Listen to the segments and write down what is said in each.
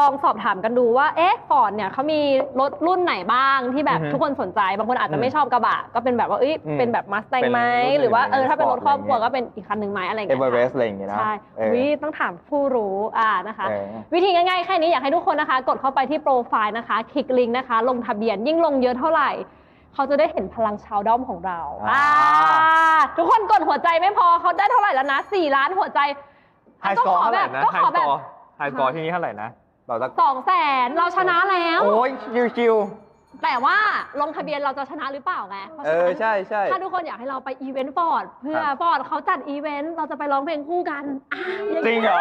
ลองสอบถามกันดูว่า เอ๊ะฟอร์ดเนี่ยเขามีรถรุ่นไหนบ้างที่แบบอือฮึทุกคนสนใจ บางคนอาจจะไม่อืมชอบกระบะ ก็เป็นแบบว่า เอ้ย อืมเป็นแบบมัสแตงเป็นไหม รุ่นหรือว่าอื่นเออ ถ้าเป็นรถครอบครัวสปอร์ตก็เป็นอีกคันหนึ่งไหมอะไรอย่างเอเงี้ยเวอเรสค่ะอะไรอย่างงี้นะใช่เออวิต้องถามผู้รู้อ่านะคะ เออ วิธีง่ายๆ แค่นี้อยากให้ทุกคนนะคะ กดเข้าไปที่โปรไฟล์นะคะ คลิกลิงก์นะคะ ลงทะเบียนยิ่งลงเยอะเท่าไหร่ เขาจะได้เห็นพลังชาวด้อมของเราอ่า อ่าทุกคนกดหัวใจไม่พอเขาได้เท่าไหร่แล้วนะสี่ล้านหัวใจไฮก็สกอขร์อเท่าไหแบร่บนะก็ไฮขอสแบกบ อร์ไฮสกอร์ที่นี่เท่าไหร่นะ เราจะสองแสนเราชนะแล้ว โอ้ยชิวแต่ว่าลงทะเบียนเราจะชนะหรือเปล่าไงพราะๆเอฉะอนั้นใช่ใช่ ถ้าทุกคนอยากให้เราไปอีเวนต์ฟอร์ดเพื่อครับ ฟอร์ดเขาจัดอีเวนต์เราจะไปร้องเพลงคู่กันอะอย่างจริงเหรอ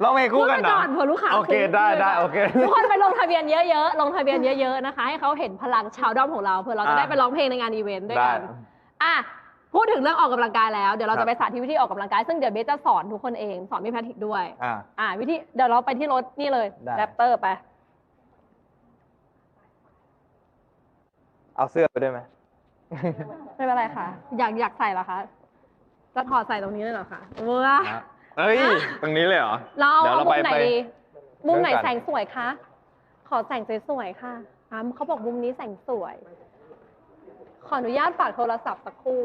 เราไม่คู่กันพูดเหรไปอก่อนเผื่อลูกค้าโอเคซื้ได้ซื้ได้ปโอเคทุกคนไปลงทะเบียนเยอะๆลงทะเบียนเยอะๆนะคะ ให้เขาเห็นพลังชาวด้อมของเราเพื่อเราจะได้อะ ไปร้องเพลงในงานอีเวนต์ด้วยได้ กัน อะ พูดถึงเรื่องออกกำลังกายแล้ว เดี๋ยวเราครัจะบไปสาธิตวิธีออกกำลังกาย ซึ่งเดี๋ยวเบสจะสอนทุกคนเองสอนพี่แพทริกด้วย อ่าอะวิธีเดี๋ยวเราไปที่รถนี่เลยได้แรปเตอร์ไป เอาเสื้อไปด้วยไหมไม่เป็นไรค่ะ อยากอยากใส่เหรอคะ จะถอดใส่ตรงนี้เลยเหรอคะว้านะเอ้ย ตรงนี้เลยเหรอ เราเดี๋ยวเอาเรามุไปมไหนไปดี มุมไหนเรื่องกันแสงสวยคะ ขอแสงสวยๆค่ะอ่าเขาบอกมุมนี้แสงสวย ขออนุญาตฝากโทรศัพท์สักครู่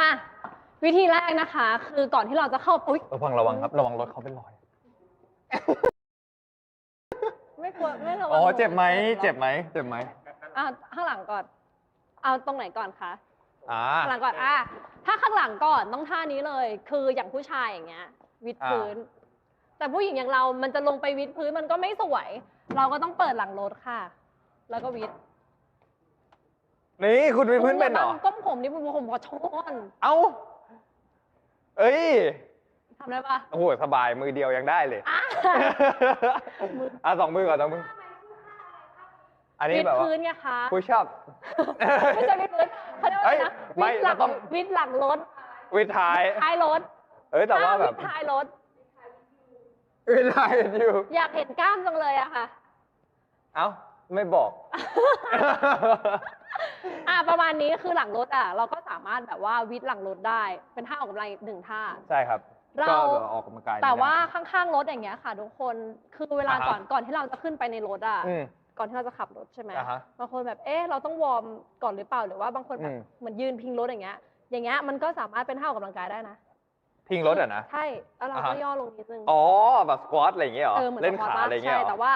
อะวิธีแรกนะคะ คือก่อนที่เราจะเข้าอุ๊ยเออพังระวังครับระวังรถเขาเป็นรอยไม่กลัวไม่ระวังอ๋อเจ็บไหมเจ็บไหมเจ็บไหมอะข้างหลังก่อน เอาตรงไหนก่อนคะอ่าข้างหลังก่อนอะถ้าข้างหลังก่อนต้องท่านี้เลย คืออย่างผู้ชายอย่างเงี้ย วิดอ่าพื้น แต่ผู้หญิงอย่างเรา มันจะลงไปวิดพื้นมันก็ไม่สวย เราก็ต้องเปิดหลังรถค่ะ แล้วก็วิด นี่คุณเป็นพื้นเป็นเหรอย่าบังก้มผมนี่ผมขอโชนเอ้า เอ้ยทำได้ปะโอ้โหสบายมือเดียวยังได้เลย อะอะสองมือก่อนสองมือ อันนี้วิดแบบว่าพื้นไงคะผู้ชอบ ไม่ใช่วิดพื้นเขาเรียกว่าอะไรนะเอ้ยไม่วิดหลังเราต้อง วิดหลังรถวิดท้าย ท้ายรถเอ้ยแต่ว่าแบบวิดท้ายรถ วิดท้ายอยู่ อยากเห็นกล้ามจังเลยอะค่ะ เอ้า ไม่บอก อะประมาณนี้คือหลังรถอะเราก็สามารถแบบว่าวิดหลังรถได้ เป็นท่าออกกำลังอีกหนึ่งท่า ใช่ครับ เรา ก็ออกกำลังกายแต่ว่าไม่ได้ข้างๆรถอย่างเงี้ยค่ะทุกคนคือเวลาอ่าฮะ ก่อนก่อนที่เราจะขึ้นไปในรถอะ อืม ก่อนที่เราจะขับรถใช่ไหมอ่าฮะบางคนแบบ เอ๊ะ เราต้องวอร์มก่อนหรือเปล่า หรือว่าบางคนแบบอืมเหมือนยืนพิงรถอย่างเงี้ย อย่างเงี้ยมันก็สามารถเป็นท่าออกกำลังกายได้นะพิงรถอะนะ ใช่ แล้วเราอ่าก็ฮะ ย่อลงนิดนึง อ๋อแบบสควอตอะไรอย่างเงี้ยเหรอ เออเหมือนเล่นสควอตขาปะอะไรอย่างเงี้ยใช่ เหรอแต่ว่า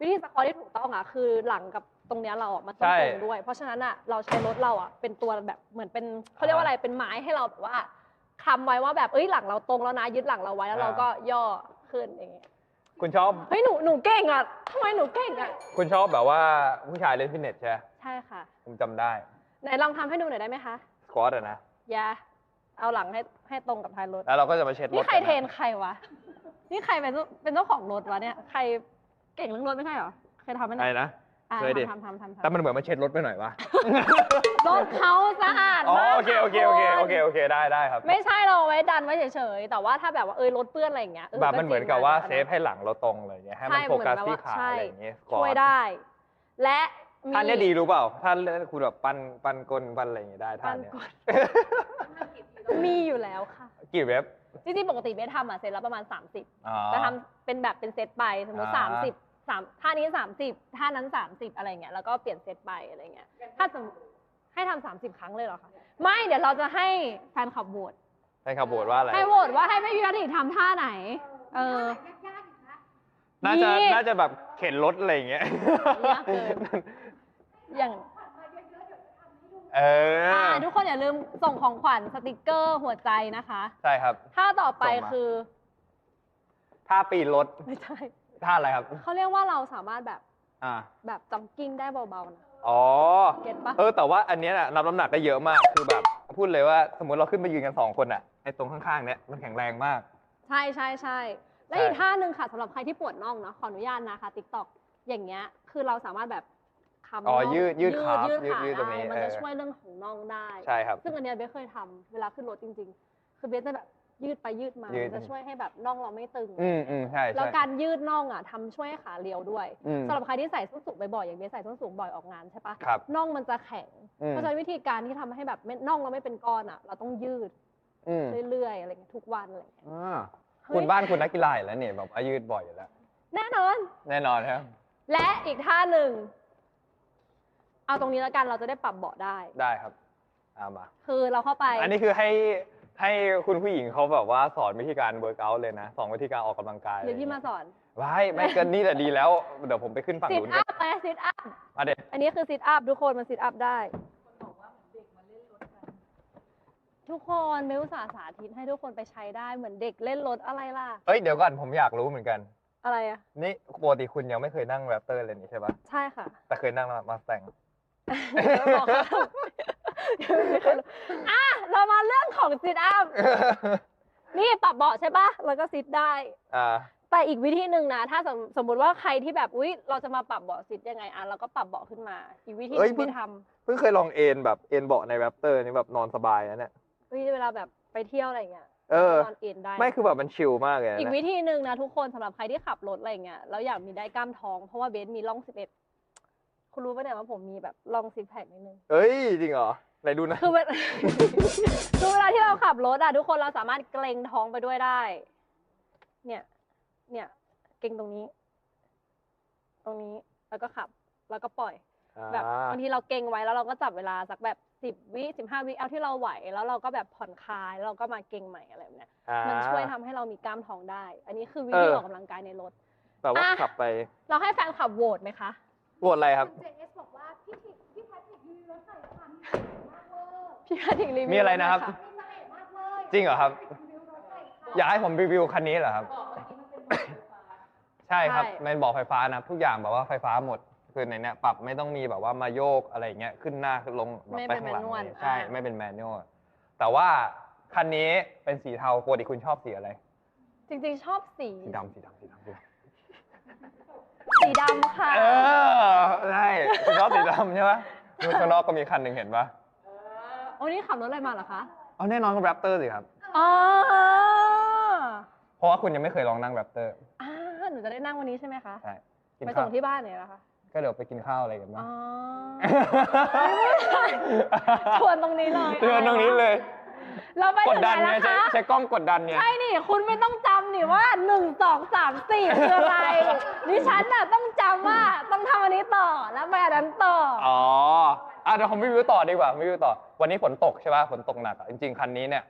วิธีสควอตที่ถูกต้องอะคือหลังกับ ตรงเนี้ยเราอะมันต้องใช่ตรงด้วย เพราะฉะนั้นอะเราใช้รถเราอะเป็นตัวแบบเหมือนเป็นเขาเรียกว่าอะไรเป็นไม้ให้เราแบบว่าคำไว้ว่าแบบเอ้ยหลังเราตรงแล้วนะยึดหลังเราไว้แล้วเราก็ย่อขึ้นอย่างเงี้ยคุณชอบเฮ้ยหนูหนูเก่งอะทำไมหนูเก่งอะคุณชอบแบบว่าผู้ชายเล่นฟิตเนสใช่ไหมใช่ค่ะ ผมจำได้ไหนลองทำให้ดูหน่อยได้ไหมคะสควอตอะนะ อย่าเอาหลังให้ให้ตรงกับท้ายรถ แล้วเราก็จะมาเช็ดรถนี่ใครกัะเทรนใครวะ นี่ใครเป็นเจ้าเป็นเจ้าของรถวะเนี่ย ใครเก่งเรื่องรถไม่ใช่เหรอ เคยทำไหมใครเนี่ยนะ อะเคยดิ ทำทำทำทำแต่มันเหมือนมาเช็ดรถไปหน่อยวะ รถเขาสะอาดอ๋อมากโอเคโอเคโอเคโอเคณโอเคได้ได้ครับ ไม่ใช่เราเอาไว้ดันไว้เฉยๆ แต่ว่าถ้าแบบว่าเออรถเปื้อนอะไรอย่างเงี้ยแบบมันเหมือนกับว่าเซฟให้ให้หลังเราตรงเลยเงี้ยให้มันใช่โฟกัสเหมือนแบบที่ว่าขาใช่อะไรอย่างเงี้ย squat ช่วยได้ และมีท่านเนี้ยดีรู้เปล่าท่านคุณแบบปั้นปั้นกลปั้นอะไรอย่างเงี้ยได้ท่าปั้นนเนี้ยกดมีอยู่แล้วค่ะ กี่เว็บจริงๆ ปกติเบสทำอะเซตละประมาณ 30 อ๋อ จะทำเป็นแบบเป็นเซตไปสมมติ อ่า สามสิบสามท่านี้30ท่านั้น30อะไรเงี้ยแล้วก็เปลี่ยนเซตไปอะไรเงี้ยถ้าสมมติให้ทำสามสิบครั้งเลยเหรอคะไม่เดี๋ยวเราจะให้แฟนขับโหวตให้ขับโบดว่าอะไร ให้โหวตว่าให้ไม่พิธีทำท่าไหน เออ น่าจะนี่น่าจะแบบเข็นรถอะไรอย่างเงี้ยยากเกิน อย่างเอออ่าทุกคนอย่าลืมส่งของขวัญสติกเกอร์หัวใจนะคะ ใช่ครับ ท่าต่อไปส่งมาคือท่าปีนรถ ไม่ใช่ ท่าอะไรครับ เขาเรียกว่าเราสามารถแบบอ่า แบบจ็อกกิ้งได้เบาๆนะอ๋อ เก็ตปะเออแต่ว่าอันเนี้ยน่ะนับน้ำหนักได้เยอะมากคือแบบ พูดเลยว่าสมมติเราขึ้นไปยืนกันสองคนอะไอ้ตรงข้างๆเนี้ยมันแข็งแรงมาก ใช่ใช่ใช่และใช่อีกท่าหนึ่งค่ะสำหรับใครที่ปวดน่องเนาะขออนุญาตนะคะติ๊กต็อกอย่างเงี้ยคือเราสามารถแบบคำอ๋อน่งยืดยืดขายืดยืดขายืดตรงนี้ได้มันจะเออช่วยเรื่องของน่องได้ ใช่ครับ ซึ่งอันเนี้ยเบสเคยทำเวลาขึ้นรถจริง ๆ คือเบสจะแบบ ยืดไปยืดมายืดมันจะช่วยให้แบบน่องเราไม่ตึง อืมอืมใช่แล้วใช่ การยืดน่องอะทำช่วยให้ขาเรียวด้วยอืม สำหรับใครที่ใส่ส้นสูงบ่อยๆอย่างเบสใส่ส้นสูงบ่อยออกงานใช่ปะครับน่องมันจะแข็ง อืมเพราะฉะนั้นวิธีการที่ทำให้แบบไม่น่องเราไม่เป็นก้อนอะ เราต้องยืดอืมเรื่อยๆอะไรเงี้ยทุกวันอะไรเงี้ยอ่าเฮ้ยคุณบ้านคุณนักกีฬาอยู่แล้วเนี่ยแบบว่ายืดบ่อยอยู่แล้ว แน่นอน แน่นอนครับ และอีกท่าหนึ่ง เอาตรงนี้แล้วกันเราจะได้ปรับเบาะได้ ได้ครับเอามา คือเราเข้าไป อันนี้คือให้ ให้คุณผู้หญิงเขาแบบว่าสอนวิธีการเวิร์กอัเลยนะสอนวิธีการออกกำลังกายเดี๋ยวพี่มาสอนว้ายไม่เกินนี่แต่ดีแล้ว เดี๋ยวผมไปขึ้นฝั่งซิทนู้นอักันพไปซิทอัพมาเด็ดอันนี้คือซิทอัพทุกคนมันซิทอัพได้ ทุกคนเมลสาห์สาธิตให้ทุกคนไปใช้ได้เหมือนเด็กเล่นรถอะไรล่ะ เอ้ยเดี๋ยวก่อนผมอยากรู้เหมือนกัน อะไรอะ นี่ปกติคุณยังไม่เคยนั่งแรปเตอร์เลยนี่ใช่ปะใช่ค่ะ แต่เคยนั่งมาสแตงบอกเขาอะ เรามาเรื่องของซิทอัพ นี่ปรับเบาะใช่ปะแล้วก็ซิทได้ อ่า แต่อีกวิธีหนึ่งนะ ถ้าสมสมมติว่าใครที่แบบอุ๊ยเราจะมาปรับเบาะซิทยังไงอะเราก็ปรับเบาะขึ้นมา อีกวิธีหเอ้นึยงเพิ่งที่ทเพิ่งเคยลองเอนแบบเอนเบาะในแรปเตอร์นี่แบบนอนสบายนะเนี่ยำวิธีเวลาแบบไปเที่ยวอะไรอย่างเงี้ยเออ นอนเอ็นได้ ไม่คือแบบมันชิลมากเลยนะอีกวิธีหนึ่งนะทุกคนสำหรับใครที่ขับรถอะไรอย่างเงี้ยแล้วอยากมีได้กล้ามท้องเพราะว่าเบสมีร่องสิบเอ็ดคุณรู้ปะเนี่ยว่าผมมีแบบร่องซิกแพคนิดนึง เอ้ย จริงเหรอ ไหนดูนะ คือเวลาคือเวลาที่เราขับรถอะทุกคนเราสามารถเกรงท้องไปด้วยได้ เนี่ย เนี่ย เกรงตรงนี้ ตรงนี้ แล้วก็ขับ แล้วก็ปล่อย แบบบางทีเราเกรงไว้แล้วเราก็จับเวลาสักแบบสิบวิสิบห้าวิเอาที่เราไหว แล้วเราก็แบบผ่อนคลายแล้วเราก็มาเกรงใหม่อะไรแบบเนี้ยอ่ามันช่วยทำให้เรามีกล้ามท้องได้ อันนี้คือวิเอธีอออกกำลังกายในรถ แบบว่าอะ ขับไปเราให้แฟนขับโหวตไหมคะปวดอะไรครับคุณเจเอสบอกว่าพี่ทิพี่แพทริกมีรถใส่คัน มากเวอร์พี่แพทริกรีวิวมีอะไรนะครับหยมีเสน่ห์มากเลยจริงเหรอครับวิวรถใส่คันอยากให้ผมรีวิวคันนี้เหรอครับ ใช่ครับใช่เป็นบอกไฟฟ้านะทุกอย่างแบบว่าไฟฟ้าหมด คือในเนี้ยปรับไม่ต้องมีแบบว่ามาโยกอะไรอย่างเงี้ยขึ้นหน้าขึ้นลงแบบไม่ไปเป็นข้างหลังแมนนวลเลยใช่อ่าไม่เป็นแมนนวลแต่ว่าคันนี้เป็นสีเทาปกติคุณชอบสีอะไร จริงๆ ชอบสีสีดำสีดำสีดำสีดสีดำค่ะำเออใช่คุณชอบสีดำใช่ปะดูข้างนอกก็มีคันหนึ่งเห็นปะ โอ้นี่ขับรถอะไรมาเหรอคะ เอาแน่นอนก็แรปเตอร์สิครับ อ๋อเพราะว่าคุณยังไม่เคยลองนั่งแรปเตอร์อ่าหนูจะได้นั่งวันนี้ใช่ไหมคะ ใช่กินไปข้าส่วงที่บ้านเนี่ยนะคะ ก็เดี๋ยวไปกินข้าวอะไรกันบ้าอ๋งอชวนตรงนี้เลยชวนตรงนี้เลย เราไปกถึดงไหนดันแล้ไงวใช้คะใช้กล้องกดดันไง ใช่นี่คุณไม่ต้องจำนี่ว่าหนึ่งสองสามสี่คืออะไรดิฉันน่ะต้องจำว่าต้องทำอันนี้ต่อแล้วไปอันนั้นต่อออ๋ออะเดี๋ยวผมรีวิวต่อดีกว่ารีวิวต่อ วันนี้ฝนตกใช่ป่ะฝนตกหนักอะจริงๆคันนี้เนี่ย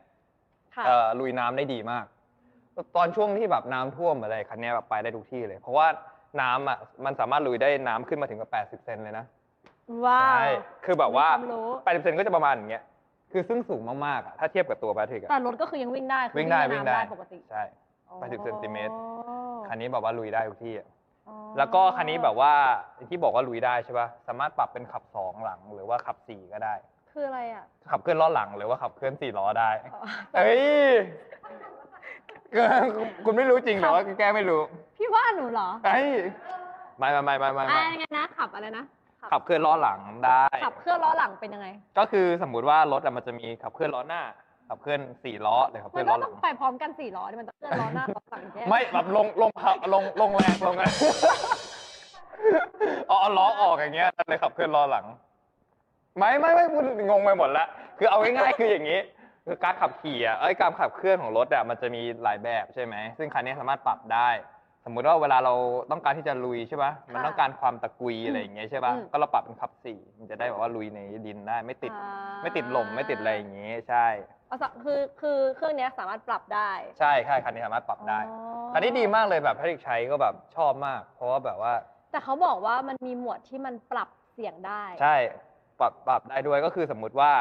ค่ะ เอ่อลุยน้ำได้ดีมาก ตอนช่วงที่แบบน้ำท่วมอะไรคันนี้แบบไปได้ทุกที่เลย เพราะว่าน้ำอะมันสามารถลุยได้น้ำขึ้นมาถึงกับ80เซนเลยนะว้าวใช่คือแบบว่า มีความรู้ 80เซนก็จะประมาณอย่างเงี้ย คือซึ่งสูงมากๆอะถ้าเทียบกับตัวแบตเทริกแต่อะรถก็คือยังวิ่งได้คือวิ่งได้ในวิ่งน้ำได้ปกติใช่ 80เซนติเมตรอ๋อคันนี้แบบว่าลุยได้ทุกที่อะอ๋อแล้วก็คันนี้แบบว่าที่บอกว่าลุยได้ใช่ป่ะ สามารถปรับเป็นขับสองหลังหรือว่าขับสี่ก็ได้ คืออะไรอะขับเคลื่อนล้อหลังหรือว่าขับเคลื่อนสี่ล้อได้ อ๋อเอ้ยคุณไม่รู้จริงเหรอว่าแกไม่รู้พี่ว่าหนูเหรอไอ้ยไม่ไม่ไม่ไม่ไม่อ่าไม่ยังไงนะขับอะไรนะ ขับเคลื่อนล้อหลังได้ ขับเครื่องล้อหลังเป็นยังไง ก็คือสมมุติว่ารถอะมันจะมีขับเคลื่อนล้อหน้า ขับเคลื่อนสี่ล้อหรือขับเคมัลื่นอนล้ก็อหต้ลัองงไปพร้อมกันสี่ล้อนี่มันต้องเคลื่อนล้อหน้าล้อหลังแยกไม่แบบลงลงลงลงแรงลงไงเอาเอาล้อออกอย่างเงี้ยเลยขับเคลื่อนล้อหลัง ไม่ไม่ไม่พูดงงไปหมดละคือเอาง่ายๆคืออย่างนี้คือการขับขี่อะเอ้ยการขับเคลื่อนของรถอะมันจะมีหลายแบบใช่ไหมซึ่งคันนี้สามารถปรับได้ สมมุติว่าเวลาเราต้องการที่จะลุยใช่ป่ะมันต้องการความตะกุยอะไรอย่างเงี้ยใช่ป่ะก็เราปรับเป็นขับสี่มันจะได้แบบว่าลุยในดินได้ไม่ติด อ่า ไม่ติดหล่มไม่ติดอะไรอย่างงี้ใช่ เอาสะคือคือเครื่องเนี้ยสามารถปรับได้ใช่ใช่คันนี้สามารถปรับได้ อ๋อคันนี้ดีมากเลยแบบถ้าเด็กใช้ก็แบบชอบมาก เพราะว่าแบบว่าแต่เขาบอกว่ามันมีหมวดที่มันปรับเสียงได้ ใช่ปรับปรับได้ด้วยก็คือสมมุติว่า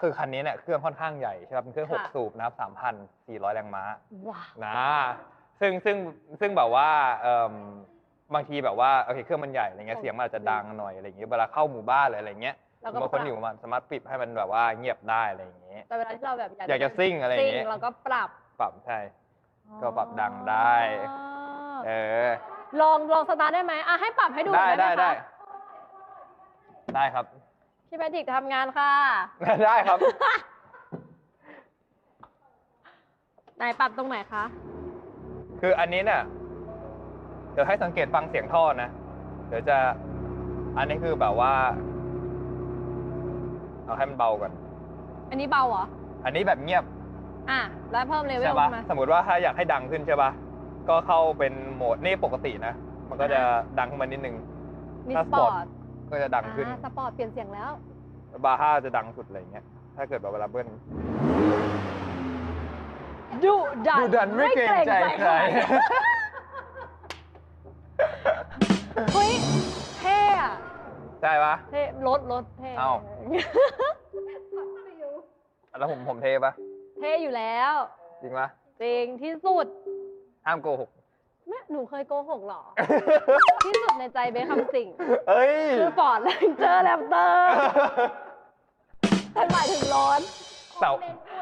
คือคันนี้เนี่ยเครื่องค่อนข้างใหญ่ใช่ไหมเป็นเครื่องหกค่ะ สูบนะครับสามพันสี่ร้อยแรงม้าว้าวนะ ซึ่งซึ่งซึ่งแบบว่าเอิ่มบางทีแบบว่าโอเคเครื่องมันใหญ่อะไรเงี้ยเสียงมันอาจจะดังหน่อยอะไรอย่างเงี้ยเวลาเข้าหมู่บ้านหรืออะไรเงี้ยแล้วก็บางคนอยู่มันสามารถปิดให้มันแบบว่าเงียบได้อะไรอย่างเงี้ย แต่เวลาที่เราแบบอยากจะซิ่งอะไรอย่างเงี้ย ซิ่เราก็ปรับปรับใช่ ก็ปรับดังได้ อ๋อเออ ลองลองสตาร์ทได้ไหมอะให้ปรับให้ดูหได้น่อยได้ได้ได้ไหมคะได้ครับ พี่แพทริกทำงานค่ะ ได้ครับ ไหนปรับตรงไหนคะ คืออันนี้เนี่ยเดี๋ยวให้สังเกตฟังเสียงท่อนะ เดี๋ยวจะ อันนี้คือแบบว่า เอาให้มันเบาก่อน อันนี้เบาเหรอ อันนี้แบบเงียบ อะ แล้วเพิ่มเลเวใช่ลปะขึ้นมาสมมติว่าถ้าอยากให้ดังขึ้นใช่ปะก็เข้าเป็นโหมดนี่ปกตินะ มันก็จะดังขึ้นมานิดนึง มีถ้าสสปปออร์ร์ตตก็จะดังขึ้น อ่าสปอร์ตเปลี่ยนเสียงแล้ว บาร์ห้าจะดังสุดอะไรอย่างเงี้ย ถ้าเกิดแบบเวลาเบิ้ล ดุดันดุดันไม่เกรงใจใคร เฮ้ยเท่อะใช่ปะ เท่รถรถเท่เอ้าฟิวแล้วผมผมเทปะเท่อยู่แล้ว จริงปะจริงที่สุดห้ามโกหกแม่หนูเคยโกหกเหรอ ที่สุดในใจเบคคำสิ่งเอ้ยคือฟอร์ดแรงเจอร์แรปเตอร์ฉันหมายถึงรถเสาเน้นม